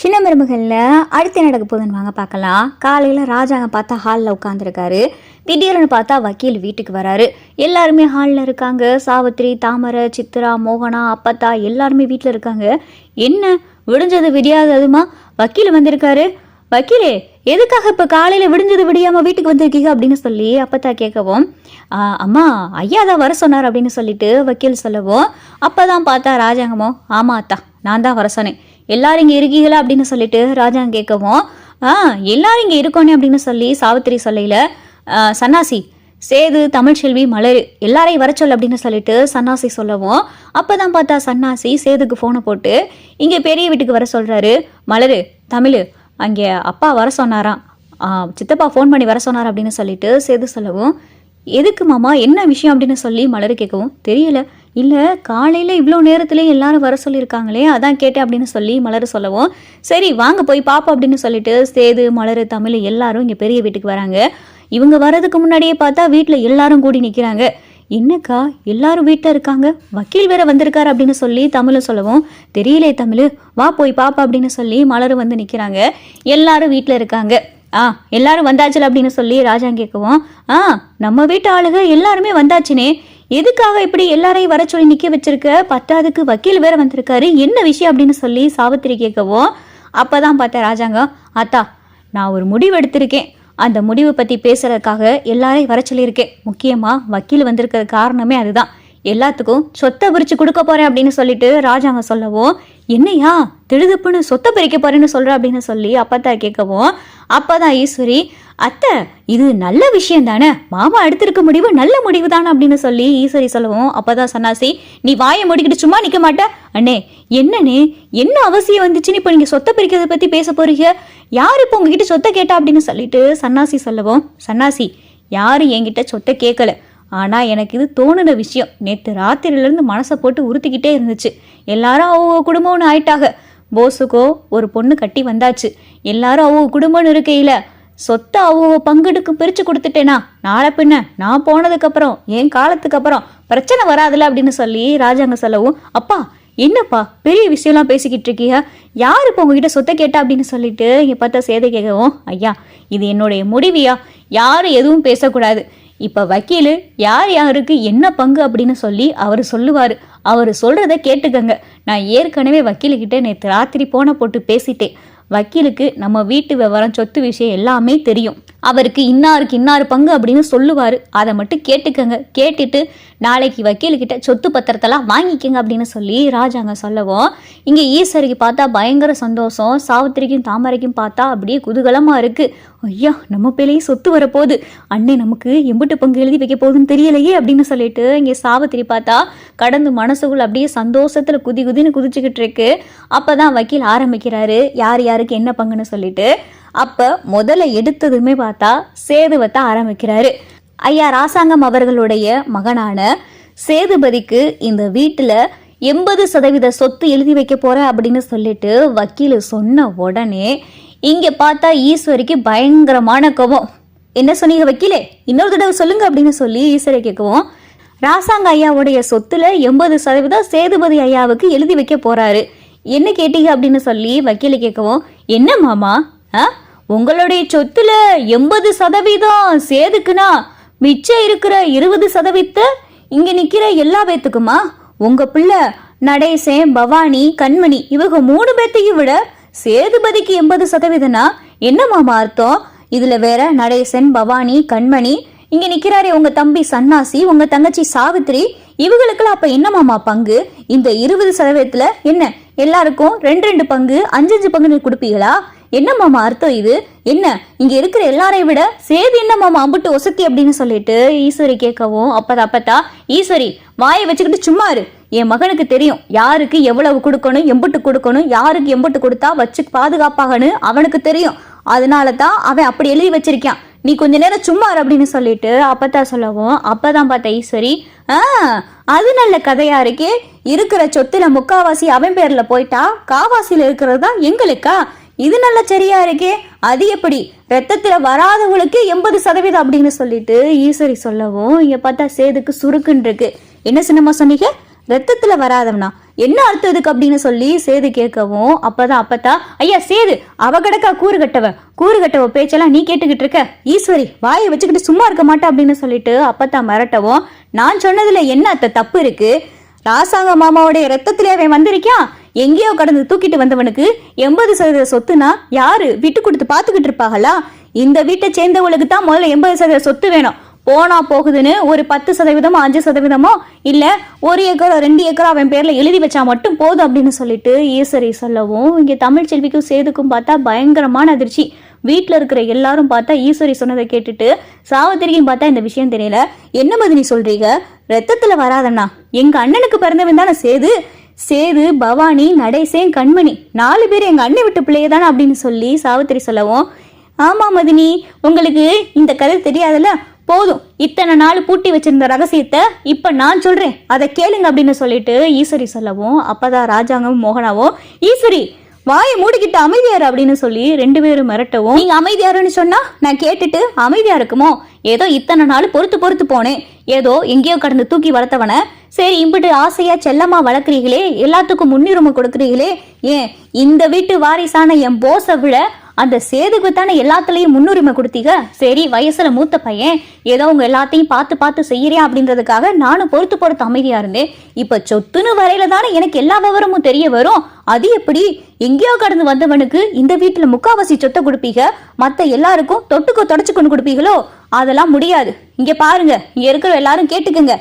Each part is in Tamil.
சின்ன மருமகளில் அடுத்து நடக்க போகுதுன்னு வாங்க பார்க்கலாம். காலையில் ராஜாங்க பார்த்தா ஹாலில் உட்காந்துருக்காரு திடீர்னு பார்த்தா வக்கீல் வீட்டுக்கு வராரு. எல்லாருமே ஹாலில் இருக்காங்க. சாவித்திரி தாமரை சித்ரா மோகனா அப்பத்தா எல்லாருமே வீட்டில் இருக்காங்க. என்ன? விடிஞ்சது விடியாததுமா? வக்கீல் வந்திருக்காரு. வக்கீலே எதுக்காக இப்போ காலையில் விடிஞ்சது விடியாமல் வீட்டுக்கு வந்திருக்கீங்க அப்படின்னு சொல்லி அப்பத்தா கேட்கவும் அம்மா ஐயா தான் வர சொன்னார் அப்படின்னு சொல்லிட்டு வக்கீல் சொல்லவும் அப்போ தான் பார்த்தா ராஜாங்கமோ ஆமாம் அத்தா நான் தான் வர சொன்னேன். எல்லாரும் இங்கே இருக்கீங்களா அப்படின்னு சொல்லிட்டு ராஜாங்க கேட்கவும் ஆ எல்லாரும் இங்கே இருக்கோனே அப்படின்னு சொல்லி சாவித்திரி சொல்லையில் சன்னாசி சேது தமிழ்ச்செல்வி மலர் எல்லாரையும் வர சொல்லு அப்படின்னு சொல்லிட்டு சன்னாசி சொல்லவும் அப்பதான் பார்த்தா சன்னாசி சேதுக்கு ஃபோனை போட்டு இங்கே பெரிய வீட்டுக்கு வர சொல்கிறாரு மலரு தமிழ் அங்கே அப்பா வர சொன்னாராம் சித்தப்பா ஃபோன் பண்ணி வர சொன்னார் அப்படின்னு சொல்லிட்டு சேது சொல்லவும் எதுக்கு மாமா என்ன விஷயம் அப்படின்னு சொல்லி மலர் கேட்கவும் தெரியல இல்லை காலையில் இவ்வளோ நேரத்துலேயே எல்லாரும் வர சொல்லியிருக்காங்களே அதான் கேட்டேன் அப்படின்னு சொல்லி மலர் சொல்லவும் சரி வாங்க போய் பாப்போம் அப்படின்னு சொல்லிட்டு சேது மலர் தமிழ் எல்லாரும் இங்கே பெரிய வீட்டுக்கு வராங்க. இவங்க வர்றதுக்கு முன்னாடியே பார்த்தா வீட்டில் எல்லாரும் கூடி நிற்கிறாங்க என்னக்கா எல்லாரும் வீட்டில் இருக்காங்க? வக்கீல் வேற வந்திருக்காரு அப்படின்னு சொல்லி தமிழை சொல்லவும் தெரியலே தமிழ் வா போய் பாப்பா அப்படின்னு சொல்லி மலர் வந்து நிற்கிறாங்க எல்லாரும் வீட்டில் இருக்காங்க. ஆ எல்லாரும் வந்தாச்சுல அப்படின்னு சொல்லி ராஜா கேட்கவும் ஆ நம்ம வீட்டு ஆளுங்க எல்லாருமே வந்தாச்சுனே எதுக்காக இப்படி எல்லாரையும் வர சொல்லி நிற்க வச்சிருக்க? பத்தாவதுக்கு வக்கீல் வேற வந்திருக்காரு. என்ன விஷயம் அப்படின்னு சொல்லி சாவித்திரி கேட்கவும் அப்பதான் பார்த்தேன் ராஜாங்க அத்தா நான் ஒரு முடிவு எடுத்திருக்கேன். அந்த முடிவை பற்றி பேசுறதுக்காக எல்லாரையும் வர சொல்லியிருக்கேன். முக்கியமாக வக்கீல் வந்திருக்கிற காரணமே அதுதான். எல்லாத்துக்கும் சொத்தை பிரித்து கொடுக்க போறேன் அப்படின்னு சொல்லிட்டு ராஜாங்க சொல்லவும் என்னையா திடுதுப்புன்னு சொத்தை பிரிக்க போறேன்னு சொல்ற? அப்படின்னு சொல்லி அப்பத்தா கேட்கவும் அப்பதான் ஈஸ்வரி அத்தை இது நல்ல விஷயம் தானே? மாமா எடுத்திருக்க முடிவு நல்ல முடிவு தானே? அப்படின்னு சொல்லி ஈஸ்வரி சொல்லவும் அப்பதான் சன்னாசி நீ வாயை மூடிக்கிட்டு சும்மா நிக்க மாட்ட. அண்ணே என்னன்னு என்ன அவசியம் வந்துச்சுன்னு இப்போ நீங்க சொத்தை பிரிக்கிறத பத்தி பேச போறீங்க? யார் இப்போ உங்ககிட்ட சொத்தை கேட்டா? அப்படின்னு சொல்லிட்டு சன்னாசி சொல்லவும் சன்னாசி யாரும் என்கிட்ட சொத்தை கேட்கல. ஆனால் எனக்கு இது தோணுன விஷயம். நேற்று ராத்திரியிலேருந்து மனசை போட்டு உறுத்திக்கிட்டே இருந்துச்சு. எல்லாரும் அவங்க குடும்பம்னு ஆயிட்டாங்க. போஸுக்கோ ஒரு பொண்ணு கட்டி வந்தாச்சு. எல்லாரும் அவங்க குடும்பம்னு இருக்கையில சொத்தை அவங்க பங்குடுக்கு பிரித்து கொடுத்துட்டேனா? நாளை பின்ன நான் போனதுக்கப்புறம் என் காலத்துக்கு அப்புறம் பிரச்சனை வராதுல அப்படின்னு சொல்லி ராஜாங்க சொல்லவும் அப்பா என்னப்பா பெரிய விஷயம்லாம் பேசிக்கிட்டு இருக்கீங்க? யார் இப்போ உங்ககிட்ட சொத்தை கேட்டா? அப்படின்னு சொல்லிட்டு இங்கே பார்த்தா சேதை கேட்கவும் ஐயா இது என்னுடைய முடிவியா? யாரும் எதுவும் பேசக்கூடாது. இப்போ வக்கீல் யார் யாருக்கு என்ன பங்கு அப்படின்னு சொல்லி அவர் சொல்லுவார். அவர் சொல்கிறத கேட்டுக்கங்க. நான் ஏற்கனவே வக்கீலுக்கிட்ட நேற்று ராத்திரி போன போட்டு பேசிட்டேன். வக்கீலுக்கு நம்ம வீட்டு விவரம் சொத்து விஷயம் எல்லாமே தெரியும். அவருக்கு இன்னாருக்கு இன்னார் பங்கு அப்படின்னு சொல்லுவார். அதை மட்டும் கேட்டுக்கங்க. கேட்டுட்டு நாளைக்கு வக்கீலுக்கிட்ட சொத்து பத்திரத்தெல்லாம் வாங்கிக்கங்க அப்படின்னு சொல்லி ராஜாங்க சொல்லவும் இங்கே ஈஸ்வரிக்கு பார்த்தா பயங்கர சந்தோஷம். சாவித்திரிக்கும் தாமரைக்கும் பார்த்தா அப்படியே குதூகலமாக இருக்குது ஐயா நம்ம பேலையும் சொத்து வரப்போகுது. அண்ணே நமக்கு எம்பிட்டு பங்கு எழுதி வைக்க போகுதுன்னு தெரியலையே அப்படின்னு சொல்லிட்டு இங்கே சாவித்திரி பார்த்தா கடந்து மனசுக்குள்ள அப்படியே சந்தோஷத்தில் குதி குதின்னு குதிச்சுக்கிட்டு இருக்கு. அப்போ தான் வக்கீல் ஆரம்பிக்கிறாரு. யார் யாருக்கு என்ன பங்குன்னு சொல்லிட்டு. அப்போ முதல்ல எடுத்ததுமே பார்த்தா சேதுவத்தை ஆரம்பிக்கிறாரு. ஐயா ராசாங்கம் அவர்களுடைய மகனான சேதுபதிக்கு இந்த வீட்டில் எண்பது சதவீத சொத்து எழுதி வைக்க போகிறேன் அப்படின்னு சொல்லிட்டு வக்கீல் சொன்ன உடனே இங்கே பார்த்தா ஈஸ்வரிக்கு பயங்கரமான கோபம். என்ன சொன்னீங்க வக்கீலே? இன்னொரு தடவை சொல்லுங்க அப்படின்னு சொல்லி ஈஸ்வரை கேட்கவும் ராசாங்க ஐயாவுடைய சொத்துல எண்பது சதவீதம் சேதுபதி ஐயாவுக்கு எழுதி வைக்க போறாரு. என்ன கேட்டீங்க அப்படின்னு சொல்லி வக்கீல கேட்கவும் என்ன மாமா? ஆ? உங்களுடைய சொத்துல எண்பது சதவீதம் சேதுக்குனா மிச்சம் இருக்கிற இருபது சதவீதத்தை இங்க நிக்கிற எல்லா பேத்துக்குமா? உங்க பிள்ளை நடேசன் பவானி கண்மணி இவங்க மூணு பேர்த்தையும் விட சேதுபதிக்கு எண்பது சதவீதம்னா என்ன மாமா அர்த்தம்? இதுல வேற நடேசன் பவானி கண்மணி இங்க நிக்கிறாரே உங்க தம்பி சன்னாசி உங்க தங்கச்சி சாவித்ரி. இவங்களுக்குலாம் அப்ப என்னமாமா பங்கு? இந்த இருபது சதவீதத்துல என்ன? எல்லாருக்கும் ரெண்டு ரெண்டு பங்கு அஞ்சு அஞ்சு பங்கு கொடுப்பீங்களா? என்ன மாமா அர்த்தம் இது? என்ன? இங்க இருக்கிற எல்லாரையும் விட சேது என்ன மாமா அம்புட்டு ஒசத்தி அப்படின்னு சொல்லிட்டு ஈஸ்வரி கேட்கவும் அப்பதா அப்பத்தா ஈஸ்வரி வாயை வச்சுக்கிட்டு சும்மா இரு. என் மகனுக்கு தெரியும் யாருக்கு எவ்வளவு கொடுக்கணும் எம்புட்டு கொடுக்கணும் யாருக்கு எம்புட்டு கொடுத்தா வச்சு பாதுகாப்பாகன்னு அவனுக்கு தெரியும். அதனால தான் அவன் அப்படி எழுதி வச்சிருக்கான். நீ கொஞ்ச நேரம் சும்மா அப்படின்னு சொல்லிட்டு அப்பத்தா சொல்லவும் அப்பதான் பார்த்த ஈஸ்வரி ஆ அது நல்ல கதையா இருக்கே. இருக்கிற சொத்துல முக்காவாசி அவன் பேர்ல போயிட்டா காவாசியில இருக்கிறது தான் எங்களுக்கா? இது நல்ல சரியா இருக்கே. அது எப்படி? ரத்தத்துல வராதவங்களுக்கு எண்பது சதவீதம் அப்படின்னு சொல்லிட்டு ஈஸ்வரி சொல்லவும் இங்க பார்த்தா சேதுக்கு சுருக்குன்னு இருக்கு. என்ன சின்னமா சொன்னீங்க? ரத்தத்துல வராதவனா? என்ன அர்த்தம் இதுக்கு அப்படின்னு சொல்லி சேது கேட்கவும் அப்பதான் அப்பத்தா ஐயா சேது அவ கிடக்கா கூறு கட்டவ. கூறு கட்டவ பேச்செல்லாம் நீ கேட்டுக்கிட்டு இருக்க. ஈஸ்வரி வாயை வச்சுக்கிட்டு சும்மா இருக்க மாட்டா அப்படின்னு சொல்லிட்டு அப்பத்தா மிரட்டவும் நான் சொன்னதுல என்ன அத்தை? தப்பு இருக்கு? ராசாங்க மாமாவுடைய ரத்தத்திலே அவன் வந்திருக்கான் எங்கேயோ கடந்து தூக்கிட்டு வந்தவனுக்கு எண்பது சதவீத சொத்துனா யாரு? விட்டு கொடுத்து பார்த்துக்கிட்டு இருப்பாங்களா இந்த வீட்டை சேர்ந்தவளுக்கு தான் முதல்ல எண்பது சதவீத சொத்து வேணும். போனா போகுதுன்னு ஒரு பத்து சதவீதமோ அஞ்சு சதவீதமோ இல்ல ஒரு ஏக்கரோ ரெண்டு ஏக்கரோ அவன் பேர்ல எழுதி வச்சா மட்டும் போதும் அப்படின்னு சொல்லிட்டு ஈஸ்வரி சொல்லவும் இங்க தமிழ் செல்விக்கும் சேதுக்கும் பார்த்தா பயங்கரமான அதிர்ச்சி. வீட்டில் இருக்கிற எல்லாரும் பார்த்தா ஈஸ்வரி சொன்னதை கேட்டுட்டு சாவத்திரியும் பார்த்தா இந்த விஷயம் தெரியல. என்ன மதினி சொல்றீங்க? ரத்தத்துல வராதண்ணா. எங்க அண்ணனுக்கு பிறந்தவன் தானே சேது. சேது பவானி நடேசேன் கண்மணி. நாலு பேர் எங்க அண்ணன் விட்டு பிள்ளைய தானே அப்படின்னு சொல்லி சாவித்திரி சொல்லவும். ஆமா மதினி உங்களுக்கு இந்த கதை தெரியாதுல்ல? போதும் இத்தனை நாள் பூட்டி வச்சிருந்த ரகசியத்தை இப்ப நான் சொல்றேன். அதை கேளுங்க அப்படின்னு சொல்லிட்டு ஈஸ்வரி சொல்லவும் அப்பதான் ராஜாங்கம் மோகனாவும் ஈஸ்வரி வாயை மூடிக்கிட்டு அமைதியாரு அப்படின்னு சொல்லி ரெண்டு பேரும் மிரட்டவும் நீங்க அமைதியாருன்னு சொன்னா நான் கேட்டுட்டு அமைதியா இருக்குமோ? ஏதோ இத்தனை நாள் பொறுத்து பொறுத்து போனேன். ஏதோ எங்கேயோ கடந்து தூக்கி வளர்த்தவன. சரி இம்பிட்டு ஆசையா செல்லமா வளர்க்குறீங்களே? எல்லாத்துக்கும் முன்னுரிமை கொடுக்குறீங்களே? ஏன் இந்த வீட்டு வாரிசான என் போஸை விட அந்த சேதுக்கு தானே முன்னுரிமை கொடுத்தீங்க? சரி வயசில் மூத்த பையன் ஏதோ உங்கள் எல்லாத்தையும் பார்த்து பார்த்து செய்கிறேன் அப்படின்றதுக்காக நானும் பொறுத்து பொறுத்து அமைதியாக இருந்தேன். இப்போ சொத்துன்னு வரையில தானே எனக்கு எல்லா விவரமும் தெரிய வரும். அது எப்படி? எங்கேயோ கடந்து வந்தவனுக்கு இந்த வீட்டில் முக்காவாசி சொத்தை கொடுப்பீங்க? மற்ற எல்லாருக்கும் தொட்டுக்கோ தொடச்சு கொண்டு கொடுப்பீங்களோ? அதெல்லாம் முடியாது. இங்கே பாருங்க இங்கே இருக்கிற எல்லாரும் கேட்டுக்குங்க.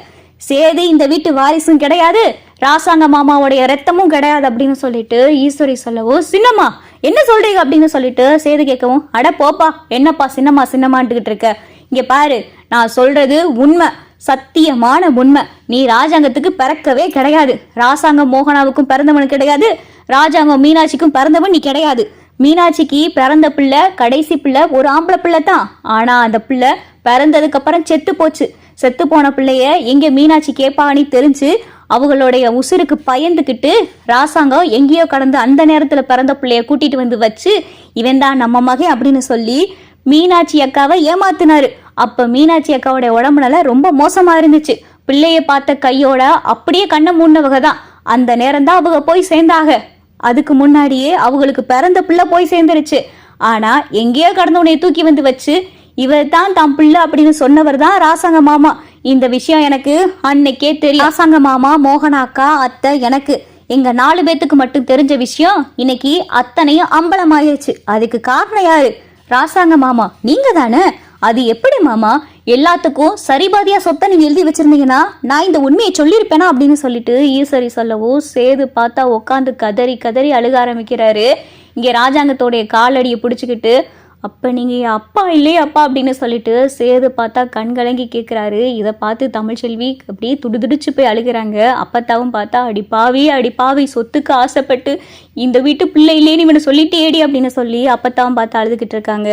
சேது இந்த வீட்டு வாரிசும் கிடையாது. ராசாங்க மாமாவுடைய ரத்தமும் கிடையாது அப்படின்னு சொல்லிட்டு ஈஸ்வரி சொல்லவும் சின்னம்மா என்ன சொல்றீங்க அப்படின்னு சொல்லிட்டு சேது கேட்கவும் அட போப்பா என்னப்பா சின்னம்மா சின்னம்மான்ட்டுக்கிட்டு இருக்க? இங்க பாரு நான் சொல்றது உண்மை சத்தியமான உண்மை. நீ ராஜாங்கத்துக்கு பிறக்கவே கிடையாது. ராசாங்கம் மோகனாவுக்கும் பிறந்தவனு கிடையாது. ராஜாங்கம் மீனாட்சிக்கும் பிறந்தவன் நீ கிடையாது. மீனாட்சிக்கு பிறந்த பிள்ளை கடைசி பிள்ளை ஒரு ஆம்பளை பிள்ளை தான். ஆனா அந்த பிள்ளை பிறந்ததுக்கு அப்புறம் செத்து போச்சு. செத்து போன பிள்ளைய எங்க மீனாட்சி கேட்பான்னு தெரிஞ்சு அவங்களுடைய உசுருக்கு பயந்துக்கிட்டு ராசாங்கம் எங்கேயோ கடந்து அந்த நேரத்துல பிறந்த பிள்ளைய கூட்டிட்டு வந்து வச்சு இவன் தான் நம்ம மகன் அப்படின்னு சொல்லி மீனாட்சி அக்காவை ஏமாத்தினாரு. அப்ப மீனாட்சி அக்காவுடைய உடம்புனால ரொம்ப மோசமா இருந்துச்சு. பிள்ளைய பார்த்த கையோட அப்படியே கண்ணை மூடினவங்க தான். அந்த நேரம் தான் அவங்க போய் சேர்ந்தாக அதுக்கு முன்னாடியே அவங்களுக்கு பிறந்த பிள்ளை போய் சேர்ந்துருச்சு. ஆனா எங்கேயோ கடந்தவனைய தூக்கி வந்து வச்சு இவர் தான் தம் பிள்ளை அப்படின்னு சொன்னவர் தான் ராசாங்க மாமா. இந்த விஷயம் எனக்கு அன்னைக்கே தெரியும். ராசாங்க மாமா மோகனாக்கா அத்தை எனக்கு. எங்க நாலு பேத்துக்கு மட்டும் தெரிஞ்ச விஷயம் இன்னைக்கு அத்தனையும் அம்பலமாயிருச்சு. அதுக்கு காரணம் யாரு? ராசாங்க மாமா. நீங்க தானே? அது எப்படி மாமா? எல்லாத்துக்கும் சரிபாதியா சொத்தை நீங்க எழுதி வச்சிருந்தீங்கன்னா நான் இந்த உண்மையை சொல்லியிருப்பேனா அப்படின்னு சொல்லிட்டு ஈஸ்வரி சொல்லவும் சேது பார்த்தா உட்காந்து கதறி கதறி அழுக ஆரம்பிக்கிறாரு. இங்க ராஜாங்கத்தோடைய காலடியை பிடிச்சிக்கிட்டு அப்போ நீங்கள் அப்பா இல்லையே அப்பா அப்படின்னு சொல்லிட்டு சேது பார்த்தா கண் கலங்கி கேட்குறாரு இதை பார்த்து தமிழ்ச்செல்வி அப்படியே துடுதுடிச்சு போய் அழுகிறாங்க. அப்பத்தாவும் பார்த்தா அடி பாவி அடி பாவி சொத்துக்கு ஆசைப்பட்டு இந்த வீட்டு பிள்ளை இல்லேன்னு இவனை சொல்லிட்டேடி அப்படின்னு சொல்லி அப்பத்தாவும் பார்த்து அழுதுகிட்டு இருக்காங்க.